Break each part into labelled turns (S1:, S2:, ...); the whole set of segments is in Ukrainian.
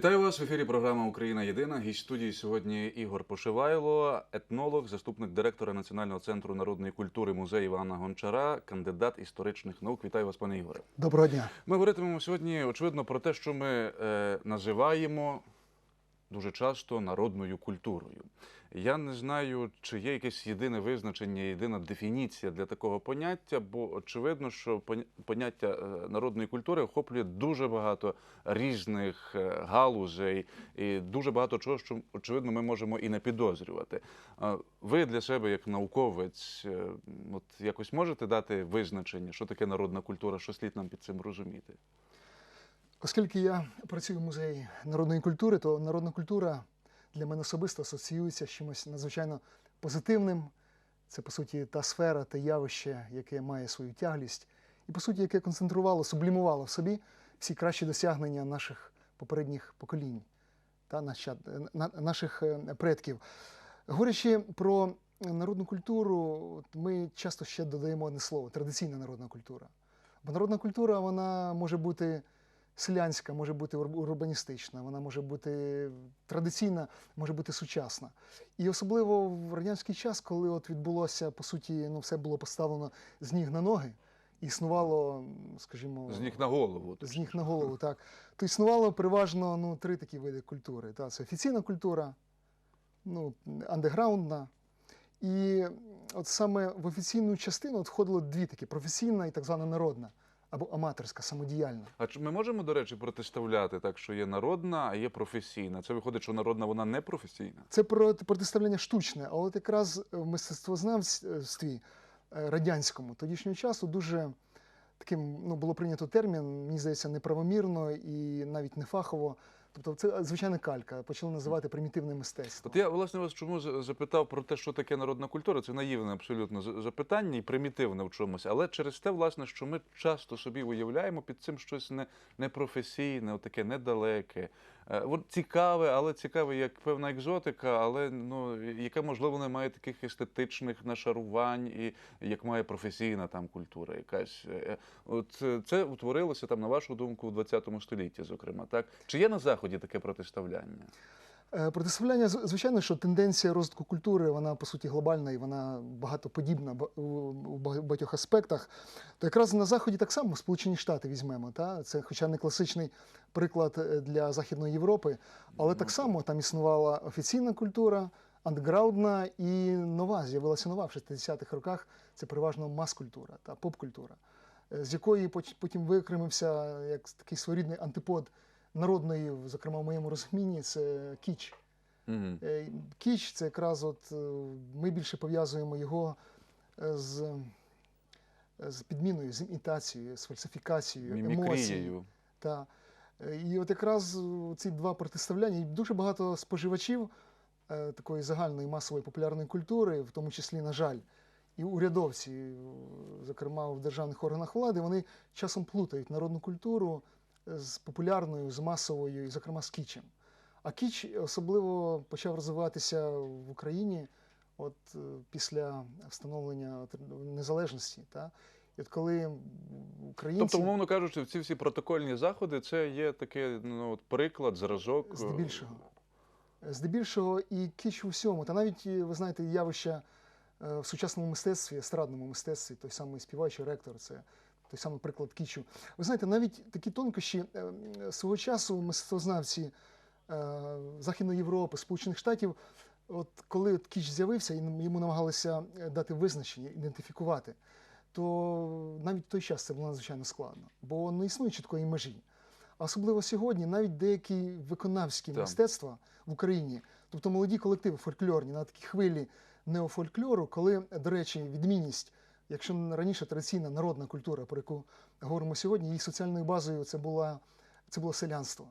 S1: Вітаю вас в ефірі. Програма Україна Єдина. Гість студії сьогодні Ігор Пошивайло, етнолог, заступник директора Національного центру народної культури музею Івана Гончара, кандидат історичних наук. Вітаю вас, пане Ігоре.
S2: Доброго дня.
S1: Ми говоритимемо сьогодні, очевидно, про те, що ми е, називаємо дуже часто народною культурою. Я не знаю, чи є якесь єдине визначення, єдина дефініція для такого поняття, бо очевидно, що поняття е, народної культури охоплює дуже багато різних е, галузей і дуже багато чого, що очевидно ми можемо і не підозрювати. Ви для себе, як науковець, е, от якось можете дати визначення, що таке народна культура, що слід нам під цим розуміти?
S2: Оскільки я працюю в музеї народної культури, то народна культура для мене особисто асоціюється з чимось надзвичайно позитивним. Це, по суті, та сфера, те явище, яке має свою тяглість, і, по суті, яке концентрувало, сублімувало в собі всі кращі досягнення наших попередніх поколінь та наших е, предків. Говорячи про народну культуру, ми часто ще додаємо одне слово традиційна народна культура. Бо народна культура вона може бути селянська, може бути урбаністична, вона може бути традиційна, може бути сучасна. І особливо в радянський час, коли от відбулося, по суті, ну, все було поставлено з ніг на ноги, існувало, скажімо,
S1: З ніг на голову.
S2: з ніг на голову, так. То існувало переважно ну, три такі види культури. Та, це офіційна культура, ну, андеграундна. І от саме в офіційну частину входило дві такі професійна і так звана народна, або аматорська, самодіяльна.
S1: А чи ми можемо, до речі, протиставляти так, що є народна, а є професійна? Це виходить, що народна вона не професійна?
S2: Це про протиставляння штучне, а от якраз в мистецтвознавстві е, радянському тодішнього часу дуже таким ну, було прийнято термін, мені здається, неправомірно і навіть не фахово. Тобто це звичайна калька, почали називати примітивне мистецтво.
S1: От я власне вас чому запитав про те, що таке народна культура. Це наївне абсолютно запитання і примітивне в чомусь, але через те, власне, що ми часто собі уявляємо під цим щось не, непрофесійне, таке недалеке. Е, От цікаве, але цікаве як певна екзотика, але ну яке можливо не має таких естетичних нашарувань, і як має професійна там культура, якась Е, от е, це утворилося там, на вашу думку, у 20 столітті, зокрема, так чи є на заході таке протиставляння?
S2: Е, Протиставляння, звичайно, що тенденція розвитку культури, вона по суті глобальна і вона багатоподібна ба- у багатьох аспектах. То якраз на Заході так само Сполучені Штати візьмемо. Та? Це хоча не класичний приклад е, для Західної Європи, але так само там існувала офіційна культура, андеграундна і нова, з'явилася нова в 60-х роках. Це переважно мас-культура та поп-культура, е, з якої потім викремився як такий своєрідний антипод народної, зокрема в моєму розумінні, це кіч.
S1: Угу.
S2: Е, Кіч це якраз от е, ми більше пов'язуємо його е, з, з підміною, з імітацією, з фальсифікацією, емоцією. Та. І от якраз ці два протиставляння, і дуже багато споживачів такої загальної масової популярної культури, в тому числі, на жаль, і урядовці, зокрема в державних органах влади, вони часом плутають народну культуру з популярною, з масовою, і, зокрема, з кічем. А кіч особливо почав розвиватися в Україні от е, після встановлення незалежності. Та? І от коли українці...
S1: Тобто, умовно кажучи, ці всі протокольні заходи це є таке ну, от приклад, зразок. е,
S2: Здебільшого. Здебільшого і кіч у всьому. Та навіть, е, ви знаєте, явища в сучасному мистецтві, естрадному мистецтві, той самий співаючий ректор, це той самий приклад кічу. Ви знаєте, навіть такі тонкощі е, свого часу мистецтвознавці е, Західної Європи, Сполучених Штатів, от коли от кіч з'явився і йому намагалися е, дати визначення, ідентифікувати, то навіть в той час це було надзвичайно складно, бо не існує чіткої межі. А особливо сьогодні навіть деякі виконавські
S1: Так.
S2: мистецтва в Україні, тобто молоді колективи фольклорні на такій хвилі неофольклору, коли, до речі, відмінність, якщо раніше традиційна народна культура, про яку говоримо сьогодні, її соціальною базою це була це було селянство.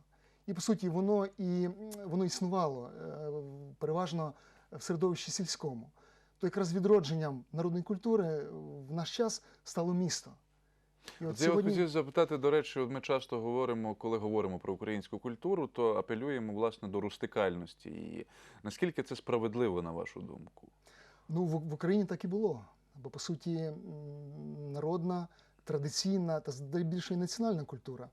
S2: І по суті, воно і воно існувало е, переважно в середовищі сільському. То якраз відродженням народної культури в наш час стало місто. І
S1: От Я хотів запитати, до речі, ми часто говоримо, коли говоримо про українську культуру, то апелюємо власне до рустикальності її. Наскільки це справедливо, на вашу думку?
S2: Ну, в Україні так і було. Бо, по суті, народна, традиційна та здебільшого і національна культура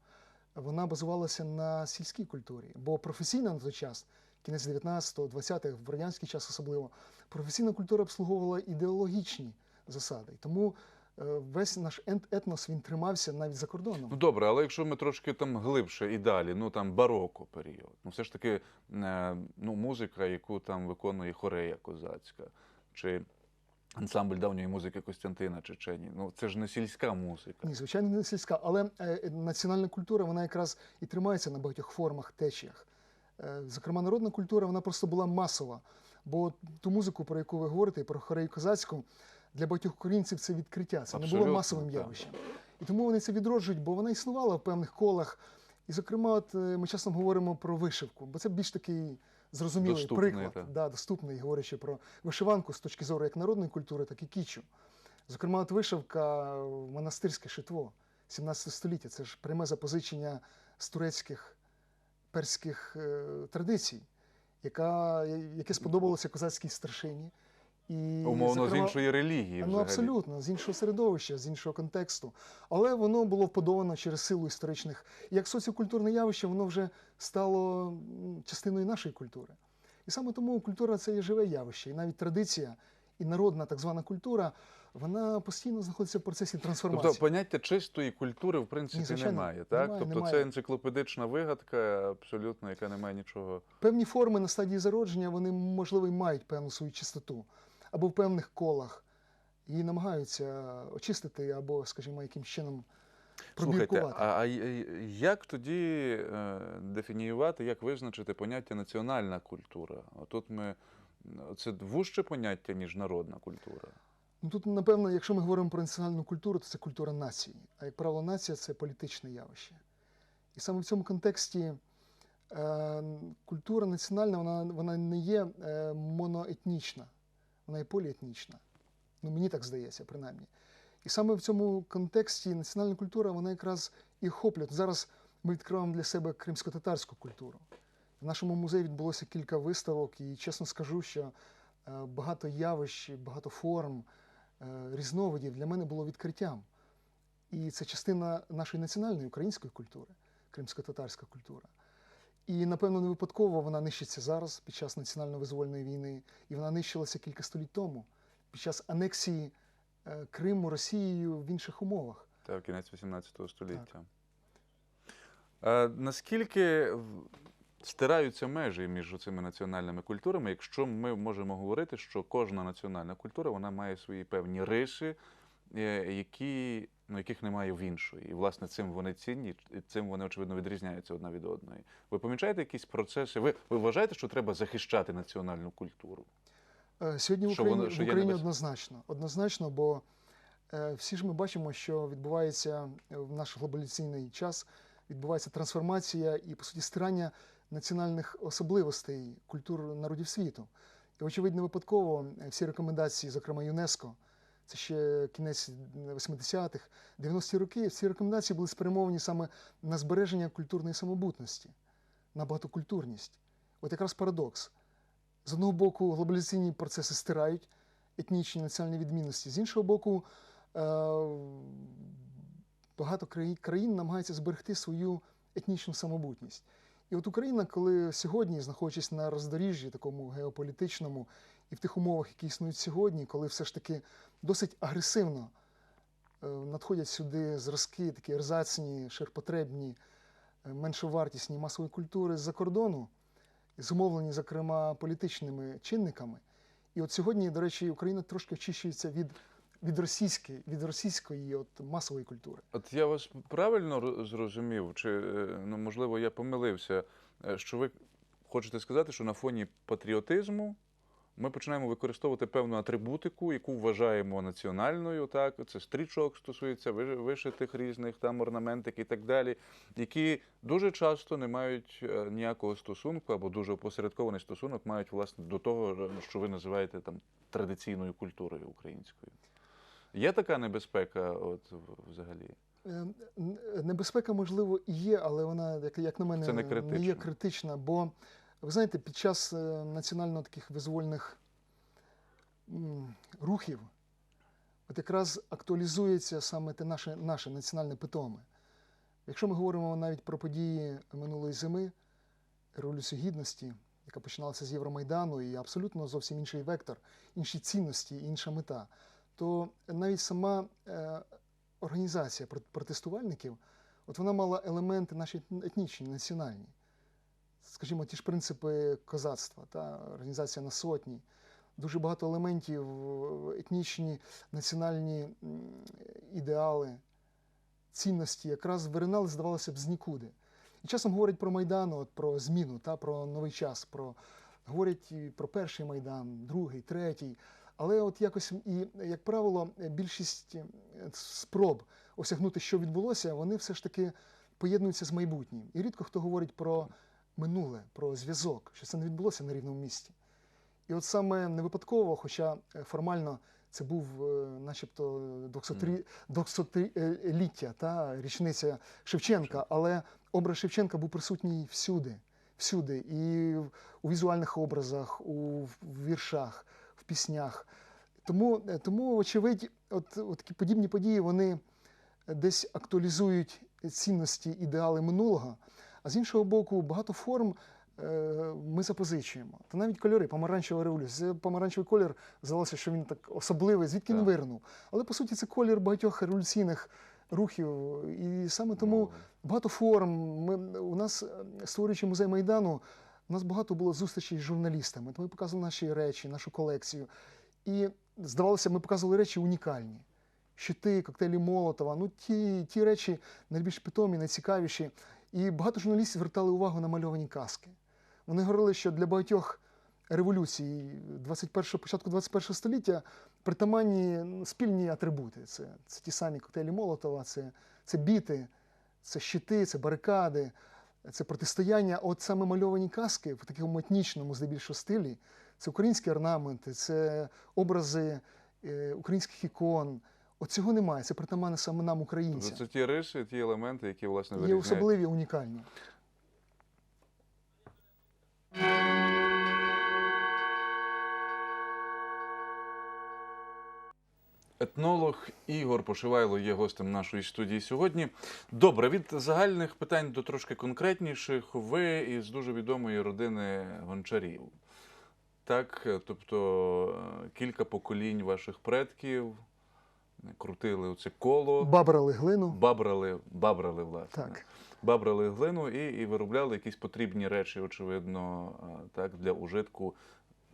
S2: вона базувалася на сільській культурі. Бо професійна на той час, кінець 19-го, 20-х, в радянський час особливо, професійна культура обслуговувала ідеологічні засади. Тому е, весь наш етнос він тримався навіть за кордоном.
S1: Ну добре, але якщо ми трошки там глибше і далі, ну там бароко період, ну все ж таки е, ну, музика, яку там виконує хорея козацька, чи ансамбль давньої музики Костянтина Чечені, ну це ж не сільська музика.
S2: Ні, звичайно, не сільська, але е, національна культура вона якраз і тримається на багатьох формах, течіях. Е, зокрема, народна культура вона просто була масова. Бо ту музику, про яку ви говорите, про хорею козацьку, для багатьох українців це відкриття. Це не було масовим
S1: так.
S2: явищем. І тому вони це відроджують, бо вона існувала в певних колах. І, зокрема, от е, ми часом говоримо про вишивку, бо це більш такий зрозумілий
S1: Доступний,
S2: приклад,
S1: та.
S2: да, доступний, говорячи про вишиванку з точки зору як народної культури, так і кічу. Зокрема, от вишивка, е, монастирське шитво 17 століття. Це ж пряме запозичення з турецьких перських е, традицій, яка, яке сподобалося козацькій старшині. І,
S1: Умовно з іншої релігії.
S2: Ну, абсолютно, з іншого середовища, з іншого контексту. Але воно було вподобано через силу історичних. Як соціокультурне явище, воно вже стало частиною нашої культури. І саме тому культура це є живе явище. І навіть традиція і народна так звана культура, вона постійно знаходиться в процесі трансформації.
S1: Тобто поняття чистої культури, в принципі,
S2: Ні, звичайно,
S1: немає, так?
S2: немає,
S1: тобто
S2: немає.
S1: це енциклопедична вигадка, абсолютно, яка не має нічого.
S2: Певні форми на стадії зародження, вони, можливо, і мають певну свою чистоту. Або в певних колах її намагаються очистити, або, скажімо, якимсь чином
S1: Слухайте, а, а як тоді е, дефініювати, як визначити поняття національна культура? Отут ми це вужче поняття, ніж народна культура.
S2: Ну, тут, напевно, якщо ми говоримо про національну культуру, то це культура нації. А як правило, нація це політичне явище. І саме в цьому контексті е, культура національна вона, вона не є е, моноетнічна, вона є поліетнічна. Ну, мені так здається, принаймні. І саме в цьому контексті національна культура вона якраз і охоплює. Зараз ми відкриваємо для себе кримсько-татарську культуру. В нашому музеї відбулося кілька виставок, і чесно скажу, що е, багато явищ, багато форм, е, різновидів для мене було відкриттям. І це частина нашої національної української культури, кримсько-татарська культура. І, напевно, не випадково вона нищиться зараз під час національно-визвольної війни, і вона нищилася кілька століть тому, під час анексії е, Криму Росією в інших умовах.
S1: Та в кінець 18 століття. А, наскільки стираються межі між цими національними культурами, якщо ми можемо говорити, що кожна національна культура вона має свої певні риси, е, які, ну, яких немає в іншої. І, власне, цим вони цінні, і цим вони, очевидно, відрізняються одна від одної. Ви помічаєте якісь процеси? Ви, ви вважаєте, що треба захищати національну культуру?
S2: Е, Сьогодні в
S1: Що
S2: Україні,
S1: воно- що
S2: в Україні
S1: небез-
S2: однозначно. Однозначно, бо е, всі ж ми бачимо, що відбувається е, в наш глобалізаційний час, відбувається трансформація і, по суті, стирання національних особливостей культур народів світу. І, очевидно, випадково всі рекомендації, зокрема ЮНЕСКО, це ще кінець 80-х, 90-ті роки, всі рекомендації були спрямовані саме на збереження культурної самобутності, на багатокультурність. От якраз парадокс. З одного боку, глобалізаційні процеси стирають етнічні національні відмінності, з іншого боку, е, багато країн, намагаються зберегти свою етнічну самобутність. І от Україна, коли сьогодні, знаходячись на роздоріжжі такому геополітичному і в тих умовах, які існують сьогодні, коли все ж таки досить агресивно е, надходять сюди зразки, такі ерзацні, ширпотребні, е, меншовартісні масової культури з-за кордону, зумовлені, зокрема, політичними чинниками. І от сьогодні, до речі, Україна трошки очищується від, від, російської, від російської от, масової культури.
S1: От я вас правильно зрозумів, чи е, ну, можливо я помилився, що ви хочете сказати, що на фоні патріотизму ми починаємо використовувати певну атрибутику, яку вважаємо національною, так це стрічок стосується ви- вишитих різних там орнаментик і так далі, які дуже часто не мають е, ніякого стосунку або дуже опосередкований стосунок мають власне до того, е, що ви називаєте там традиційною культурою українською. Є така небезпека, от взагалі?
S2: Е, Небезпека, можливо, і є, але вона, як, на мене,
S1: Це не
S2: є критична. Бо, ви знаєте, під час е, національно таких визвольних рухів от якраз актуалізується саме те наше, наше національне питоме. Якщо ми говоримо навіть про події минулої зими, Революцію Гідності, яка починалася з Євромайдану, і абсолютно зовсім інший вектор, інші цінності, інша мета, то навіть сама е, організація протестувальників, от вона мала елементи наші етнічні, національні. Скажімо, ті ж принципи козацтва, та організація на сотні, дуже багато елементів, етнічні, національні ідеали, цінності якраз виринали, здавалося б, з нікуди. І часом говорять про Майдан, от, про зміну, та, про новий час, про, говорять і про перший Майдан, другий, третій. Але от якось, і, як правило, більшість спроб осягнути, що відбулося, вони все ж таки поєднуються з майбутнім. І рідко хто говорить про минуле, про зв'язок, що це не відбулося на рівному місці. І от саме не випадково, хоча е, формально це був е, начебто 200-ліття, та річниця Шевченка, але образ Шевченка був присутній всюди, всюди, і у візуальних образах, у віршах, в піснях. Тому, е, тому очевидь, от, от такі подібні події вони десь актуалізують цінності, ідеали минулого. А з іншого боку, багато форм е, ми запозичуємо. Та навіть кольори, помаранчева революція. Помаранчевий колір здалося, що він так особливий, звідки він вирнув. Але по суті це колір багатьох революційних рухів. І саме тому багато форм. Ми, у нас, е, створюючи музей Майдану, у нас багато було зустрічей з журналістами. Ми показували наші речі, нашу колекцію. І здавалося, ми показували речі унікальні. Щити, коктейлі Молотова, ну ті, ті речі найбільш питомі, найцікавіші. І багато журналістів звертали увагу на мальовані каски. Вони говорили, що для багатьох революцій 21, початку 21 століття притаманні ну, спільні атрибути. Це, це ті самі коктейлі Молотова, це, це біти, це щити, це барикади, це протистояння. От саме мальовані каски в такому етнічному, здебільшого стилі, це українські орнаменти, це образи е, українських ікон. От цього немає. Це притаманне саме нам,
S1: Тобто
S2: українцям.
S1: Це ті риси, ті елементи, які власне
S2: Є
S1: вирізняють.
S2: особливі, унікальні.
S1: Етнолог Ігор Пошивайло є гостем нашої студії сьогодні. Добре, від загальних питань до трошки конкретніших. Ви із дуже відомої родини гончарів. Так, тобто е, кілька поколінь ваших предків крутили оце коло,
S2: Бабрали глину.
S1: бабрали, бабрали, власне.
S2: Так.
S1: Бабрали глину і, і виробляли якісь потрібні речі, очевидно, так, для ужитку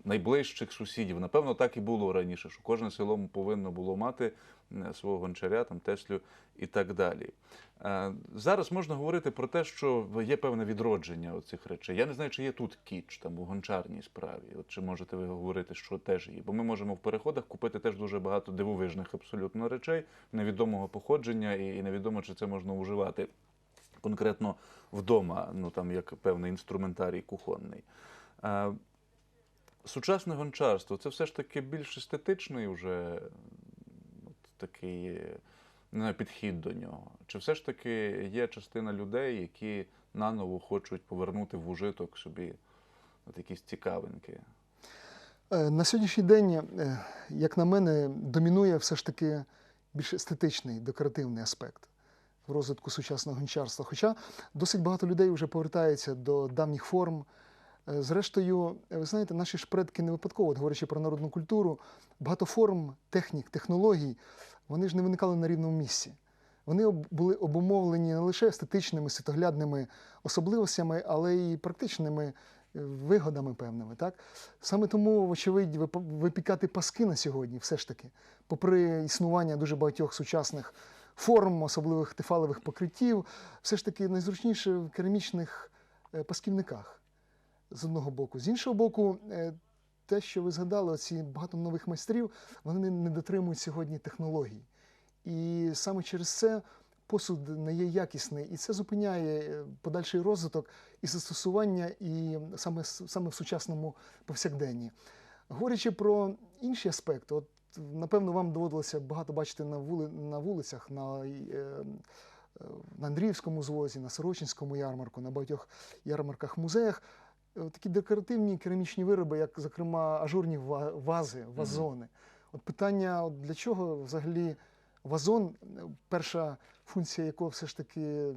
S1: найближчих сусідів. Напевно, так і було раніше, що кожне село повинно було мати е, свого гончаря, там, теслю і так далі. Е, Зараз можна говорити про те, що є певне відродження цих речей. Я не знаю, чи є тут кіч там у гончарній справі. От чи можете ви говорити, що теж є? Бо ми можемо в переходах купити теж дуже багато дивовижних абсолютно речей невідомого походження, і, невідомо, чи це можна вживати конкретно вдома, ну там як певний інструментарій кухонний. Сучасне гончарство це все ж таки більш естетичний вже от, такий е, не підхід до нього. Чи все ж таки є частина людей, які наново хочуть повернути в ужиток собі от якісь цікавинки?
S2: Е, На сьогоднішній день, е, як на мене, домінує все ж таки більш естетичний, декоративний аспект в розвитку сучасного гончарства. Хоча досить багато людей вже повертається до давніх форм. Е, Зрештою, е, ви знаєте, наші ж предки не випадково, говорячи про народну культуру, багато форм, технік, технологій, вони ж не виникали на рівному місці. Вони були обумовлені не лише естетичними, світоглядними особливостями, але й практичними е, вигодами певними. Так? Саме тому, вочевидь, випікати паски на сьогодні, все ж таки, попри існування дуже багатьох сучасних форм, особливих тефалових покриттів, все ж таки найзручніше в керамічних пасківниках з одного боку. З іншого боку, е, те, що ви згадали, оці багато нових майстрів, вони не- дотримують сьогодні технологій. І саме через це посуд не є якісний, і це зупиняє е, подальший розвиток і застосування, і саме, саме в сучасному повсякденні. Говорячи про інші аспекти, от напевно, вам доводилося багато бачити на, вули, на вулицях, на, е, на Андріївському звозі, на Сорочинському ярмарку, на багатьох ярмарках, музеях. Е, Такі декоративні керамічні вироби, як, зокрема, ажурні вази, вазони. От питання, от для чого взагалі Вазон, е, перша функція якого все ж таки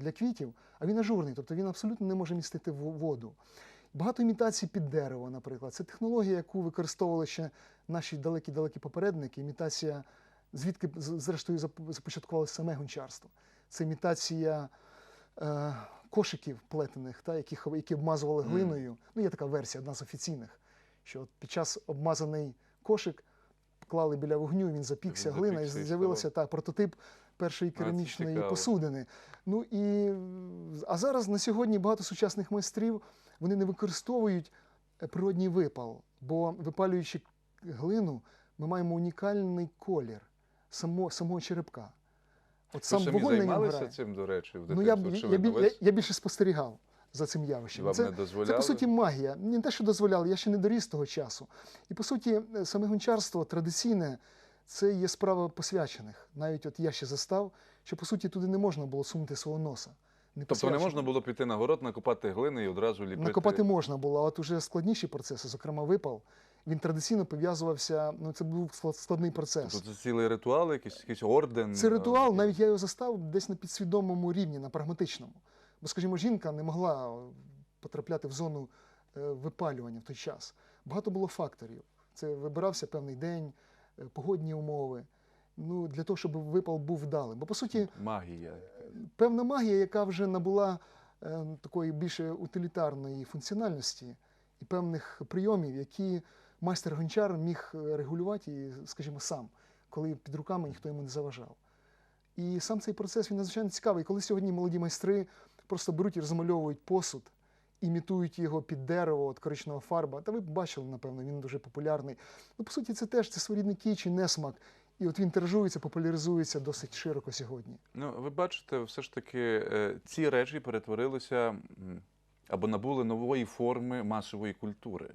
S2: для квітів, а він ажурний, тобто він абсолютно не може містити во- воду. Багато імітацій під дерево, наприклад. Це технологія, яку використовували ще наші далекі-далекі попередники. Імітація, звідки зрештою започаткувалося саме гончарство. Це імітація е, кошиків плетених, та, які, які обмазували глиною. Ну, є така версія, одна з офіційних, що от під час обмазаний кошик клали біля вогню, він запікся, глина, і
S1: Запікся і
S2: з'явився так, прототип першої керамічної
S1: цікаво.
S2: посудини. Ну і а зараз на сьогодні багато сучасних майстрів вони не використовують е, природній випал, бо випалюючи глину, ми маємо унікальний колір само, самого черепка. От
S1: Ви
S2: сам
S1: самі
S2: вогонь на ньому
S1: займалися
S2: грає.
S1: цим, до речі, в
S2: Ну, я,
S1: дитинстві?
S2: б- я, бі- я, я більше спостерігав за цим явищем.
S1: вам
S2: Це,
S1: не дозволяли?
S2: це по суті магія. Не те, що дозволяли, я ще не доріс того часу. І по суті, е, саме гончарство традиційне це є справа посвячених. Навіть от я ще застав, що по суті туди не можна було сунути свого носа. Не
S1: Тобто не можна було піти на город, накопати глини і одразу ліпити?
S2: Накопати можна було, а от уже складніші процеси, зокрема випал, він традиційно пов'язувався. Ну це був складний процес.
S1: Тобто це цілий ритуал, якийсь, якийсь орден?
S2: Це ритуал,
S1: е,
S2: навіть я його застав десь на підсвідомому рівні, на прагматичному. Бо, скажімо, жінка не могла е, потрапляти в зону е, випалювання в той час. Багато було факторів. Це вибирався певний день, погодні умови. Ну, для того, щоб випал був вдалим. Бо, по суті,
S1: Магія.
S2: Певна магія, яка вже набула е, такої більше утилітарної функціональності і певних прийомів, які майстер гончар міг е, регулювати, і, скажімо, сам, коли під руками ніхто йому не заважав. І сам цей процес він надзвичайно цікавий. Коли сьогодні молоді майстри просто беруть і розмальовують посуд, імітують його під дерево, от коричнева фарба. Та ви бачили, напевно, він дуже популярний. Ну, по суті, це теж це своєрідний кіч і несмак. І от він тиражується, популяризується досить широко сьогодні.
S1: Ну, ви бачите, все ж таки е, ці речі перетворилися або набули нової форми масової культури.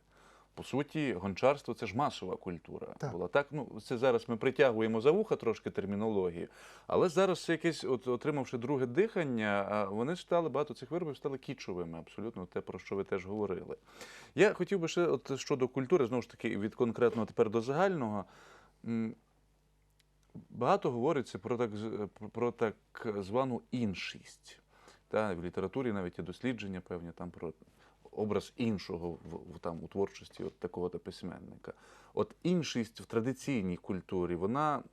S1: По суті, гончарство це ж масова культура.
S2: Так.
S1: Була так. Ну це зараз ми притягуємо за вуха трошки термінології, але зараз якесь, от отримавши друге дихання, вони стали багато цих виробів стали кічовими, абсолютно те, про що ви теж говорили. Я хотів би ще, от щодо культури, знову ж таки, від конкретного тепер до загального. Багато говориться про так, про так звану іншість. Та, в літературі навіть є дослідження певні там про образ іншого в, там, у творчості от такого то письменника. От іншість в традиційній культурі, вона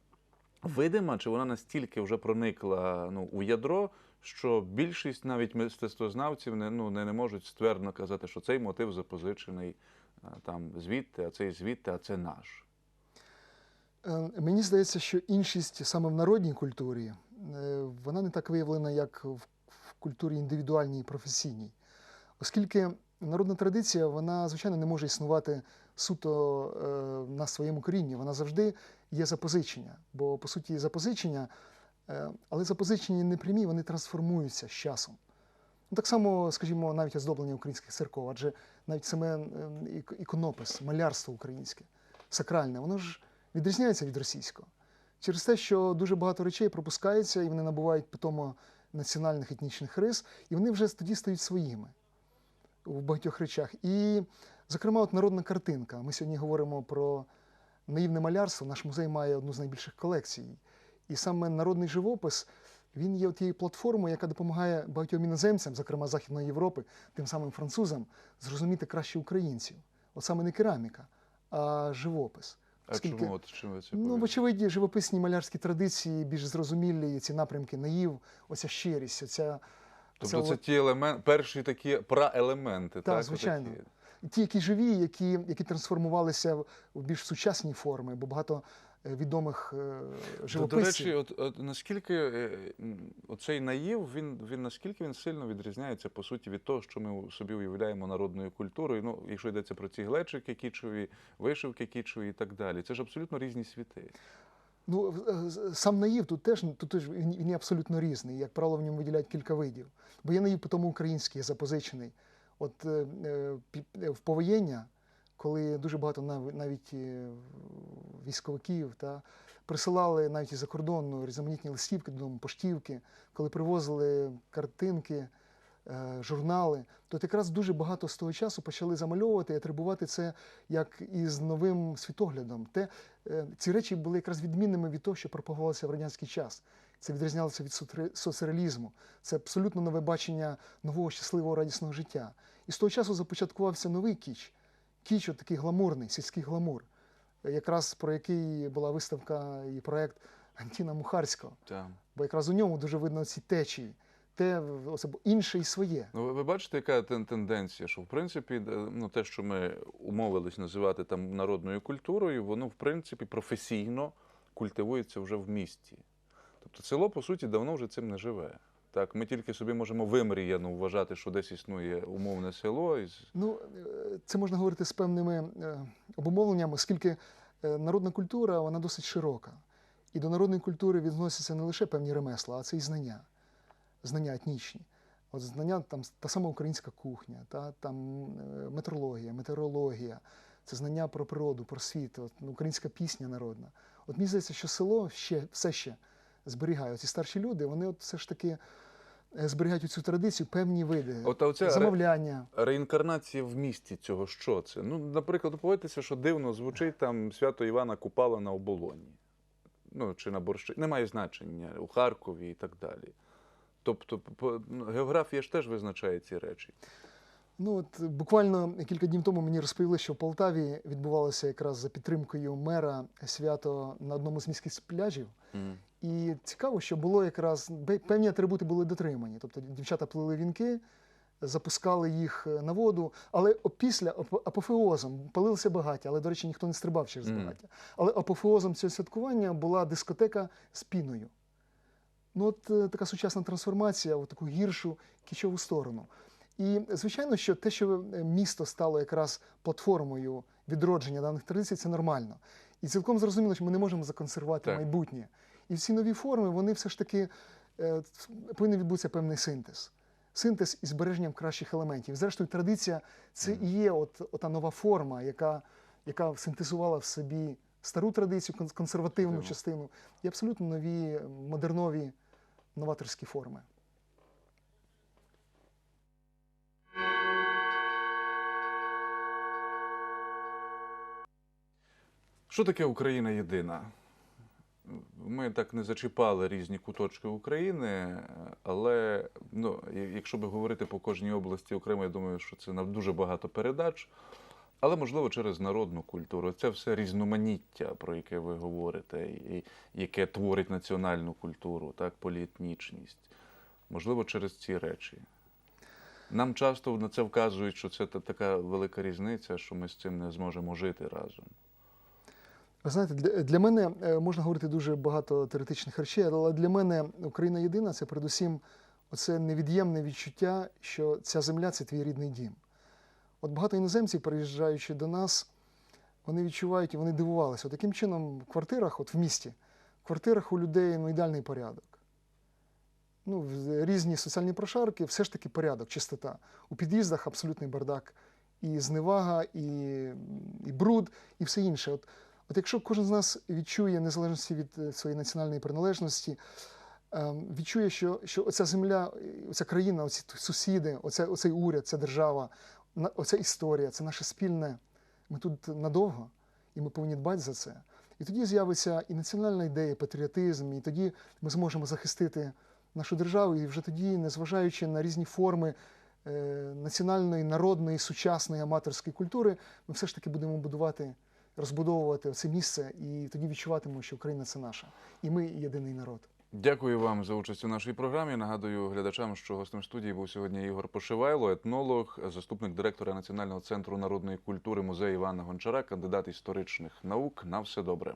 S1: видима, чи вона настільки вже проникла ну, у ядро, що більшість навіть мистецтвознавців не, ну, не, не можуть ствердно казати, що цей мотив запозичений там, звідти, а цей звідти, а це наш.
S2: Е, Мені здається, що іншість саме в народній культурі е, вона не так виявлена, як в культурі індивідуальній і професійній. Оскільки народна традиція, вона, звичайно, не може існувати суто е, на своєму корінні. Вона завжди є запозичення. Бо, по суті, запозичення, але запозичення не прямі, вони трансформуються з часом. Ну, так само, скажімо, навіть оздоблення українських церков, адже навіть саме е, іконопис, малярство українське, сакральне, воно ж відрізняється від російського. Через те, що дуже багато речей пропускається, і вони набувають питомо національних етнічних рис, і вони вже тоді стають своїми в багатьох речах. І, зокрема, от народна картинка. Ми сьогодні говоримо про наївне малярство. Наш музей має одну з найбільших колекцій. І саме народний живопис він є тією платформою, яка допомагає багатьом іноземцям, зокрема Західної Європи, тим самим французам, зрозуміти краще українців. От саме не кераміка, а живопис.
S1: А
S2: Скільки...
S1: чому от чим ви це
S2: Ну, вочевидь, живописні малярські традиції більш зрозумілі, ці напрямки наїв, оця щирість, оця.
S1: Тобто
S2: оця
S1: це ті елементи, перші такі праелементи, так?
S2: звичайно.
S1: Такі.
S2: ті, які живі, які, які трансформувалися в більш сучасні форми, бо багато відомих е, живописців.
S1: до речі, от, от наскільки е, оцей наїв, він, він наскільки він сильно відрізняється по суті від того, що ми собі уявляємо народною культурою. Ну, якщо йдеться про ці глечики кічові, вишивки кічові і так далі. Це ж абсолютно різні світи.
S2: Ну, е, сам наїв тут теж, тут теж він, він є абсолютно різний. Як правило, в ньому виділяють кілька видів. Бо є наїв тому український, запозичений. От е, е, е, в повоєння, коли дуже багато навіть е, військовиків та, присилали навіть із-за кордону різноманітні листівки додому, поштівки, коли привозили картинки е, журнали, то якраз дуже багато з того часу почали замальовувати і атрибувати це як із новим світоглядом. Те, е, ці речі були якраз відмінними від того, що пропагувалося в радянський час. Це відрізнялося від соцреалізму. Це абсолютно нове бачення нового щасливого радісного життя. І з того часу започаткувався новий кіч. Кіч, от такий гламурний, сільський гламур, якраз про який була виставка і проект Антіна Мухарського.
S1: Так.
S2: Бо якраз у ньому дуже видно ці течії, те інше і своє.
S1: Ну, ви, ви бачите, яка тенденція, що в принципі, е, ну те, що ми умовились називати там народною культурою, воно в принципі професійно культивується вже в місті. Тобто село, по суті, давно вже цим не живе. Так, ми тільки собі можемо вимріяно вважати, що десь існує умовне село.
S2: Ну, е, це можна говорити з певними е, обумовленнями, оскільки е, народна культура вона досить широка. І до народної культури відносяться не лише певні ремесла, а це і знання, знання етнічні. От знання там та сама українська кухня, та там метрологія, метеорологія, це знання про природу, про світ, от, ну, українська пісня народна. От мені здається, що село ще все ще зберігає. Ці старші люди, вони от все ж таки зберігають цю традицію, певні види
S1: От, а оця ре- реінкарнація в місті цього, що це? Ну, наприклад, погодьтеся, що дивно звучить там свято Івана Купала на оболоні. Ну, чи на борщі. Немає значення у Харкові і так далі. Тобто, по- ну, географія ж теж визначає ці речі.
S2: Ну от буквально кілька днів тому мені розповіли, що в Полтаві відбувалося якраз за підтримкою мера свято на одному з міських пляжів.
S1: М.
S2: І цікаво, що було якраз певні атрибути були дотримані. Тобто дівчата плели вінки, запускали їх е, на воду, але опісля апофеозом палилися багаття, але, до речі, ніхто не стрибав через
S1: Мгм.
S2: багаття. Але апофеозом цього святкування була дискотека з піною. Ну, от е, така сучасна трансформація в таку гіршу кічову сторону. І звичайно, що те, що е, місто стало якраз платформою відродження даних традицій, це нормально. І цілком зрозуміло, що ми не можемо законсервувати
S1: Так.
S2: майбутнє. І всі нові форми, вони все ж таки е, повинен відбутися певний синтез. Синтез із збереженням кращих елементів. Зрештою, традиція це і є от, ота нова форма, яка, яка синтезувала в собі стару традицію, кон- консервативну
S1: Дивно.
S2: частину і абсолютно нові модернові новаторські форми.
S1: Що таке Україна єдина? Ми так не зачіпали різні куточки України, але ну, якщо би говорити по кожній області окремо, я думаю, що це на дуже багато передач. Але можливо через народну культуру. Це все різноманіття, про яке ви говорите, і яке творить національну культуру, так, поліетнічність. Можливо, через ці речі. Нам часто на це вказують, що це така велика різниця, що ми з цим не зможемо жити разом.
S2: Ви знаєте, для, мене е, можна говорити дуже багато теоретичних речей, але для мене Україна єдина це передусім оце невід'ємне відчуття, що ця земля це твій рідний дім. От багато іноземців, приїжджаючи до нас, вони відчувають і вони дивувалися. От таким чином, в квартирах, от в місті, в квартирах у людей ну, ідеальний порядок. Ну, різні соціальні прошарки, все ж таки порядок, чистота. У під'їздах абсолютний бардак, і зневага, і, і бруд, і все інше. От, От якщо кожен з нас відчує, незалежності від е, своєї національної приналежності, ем, відчує, що, що оця земля, е, оця країна, оці сусіди, оця, оцей уряд, ця держава, оця історія, це наше спільне. Ми тут надовго, і ми повинні дбати за це. І тоді з'явиться і національна ідея, і патріотизм, і тоді ми зможемо захистити нашу державу, і вже тоді, незважаючи на різні форми е, національної, народної, сучасної аматорської культури, ми все ж таки будемо будувати розбудовувати це місце, і тоді відчуватимемо, що Україна це наша, і ми єдиний народ.
S1: Дякую вам за участь у нашій програмі. Нагадую глядачам, що гостем студії був сьогодні Ігор Пошивайло, етнолог, заступник директора Національного центру народної культури музею Івана Гончара, кандидат історичних наук. На все добре.